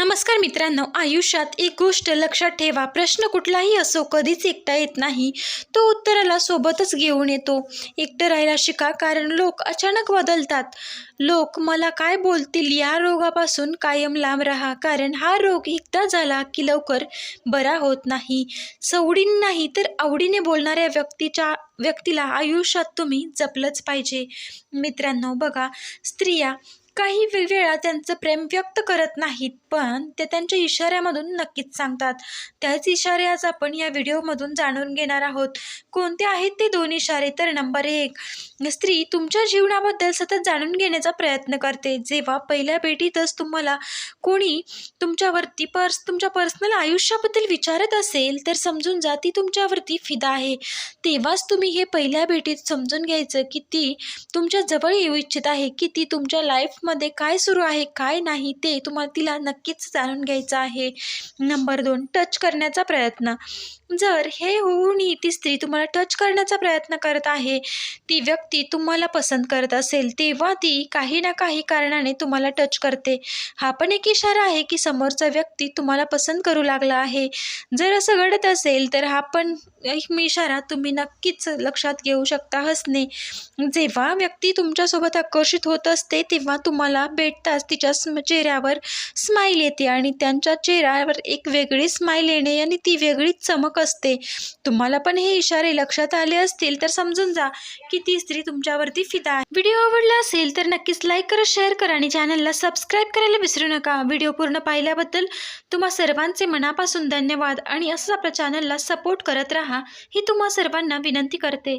नमस्कार मित्रांनो आयुष्यात एक गोष्ट लक्षात ठेवा. प्रश्न कुठलाही असो कधीच एकटा येत नाही. तो उत्तराला सोबतच घेऊन येतो. एकटं राहायला शिका कारण लोक अचानक बदलतात. लोक मला काय बोलतील या रोगापासून कायम लांब राहा कारण हा रोग एकदा झाला की लवकर बरा होत नाही. सवडीने नाही तर आवडीने बोलणाऱ्या व्यक्तीच्या व्यक्तीला आयुष्यात तुम्ही जपलंच पाहिजे. मित्रांनो बघा स्त्रिया काही वेळा त्यांचं प्रेम व्यक्त करत नाहीत पण ते त्यांच्या इशाऱ्यामधून नक्कीच सांगतात. त्याच इशारे आज आपण या व्हिडिओमधून जाणून घेणार आहोत. कोणते आहेत ते दोन इशारे? तर नंबर एक स्त्री तुमच्या जीवनाबद्दल सतत जाणून घेण्याचा प्रयत्न करते. जेव्हा पहिल्या भेटीतच तुम्हाला कोणी तुमच्यावरती पर्स तुमच्या पर्सनल आयुष्याबद्दल विचारत असेल तर समजून जा ती तुमच्यावरती फिदा आहे. तेव्हाच तुम्ही हे पहिल्या भेटीत समजून घ्यायचं की ती तुमच्या जवळ येऊ इच्छित आहे की ती तुमच्या लाईफ लाईफमध्ये काय सुरू आहे काय नाही ते तुम्हाला तिला नक्कीच जाणून घ्यायचं आहे. नंबर दोन टच करण्याचा प्रयत्न. जर हे होऊनही ती स्त्री तुम्हाला टच करण्याचा प्रयत्न करत आहे ती व्यक्ती तुम्हाला पसंत करत असेल तेव्हा ती काही ना काही कारणाने तुम्हाला टच करते. हा पण एक इशारा आहे की समोरचा व्यक्ती तुम्हाला पसंत करू लागला आहे. जर असं घडत असेल तर हा पण एक इशारा तुम्ही नक्कीच लक्षात घेऊ शकता हसणे. जेव्हा व्यक्ती तुमच्यासोबत आकर्षित होत असते तेव्हा तुम्हाला भेटताच तिच्या स्म चेहऱ्यावर स्माईल येते आणि त्यांच्या चेहऱ्यावर एक वेगळी स्माईल येणे आणि ती वेगळीच चमक असते. तुम्हाला पण हे इशारे लक्षात आले असतील तर समजून जा की ती स्त्री तुमच्यावरती फिदा आहे. व्हिडिओ आवडला असेल तर नक्कीच लाईक करा शेअर करा आणि चॅनलला सबस्क्राईब करायला विसरू नका. व्हिडिओ पूर्ण पाहिल्याबद्दल तुम्हा सर्वांचे मनापासून धन्यवाद आणि असंच आपल्या चॅनलला सपोर्ट करत राहा. ही तुम्हा सर्वांना विनंती करते.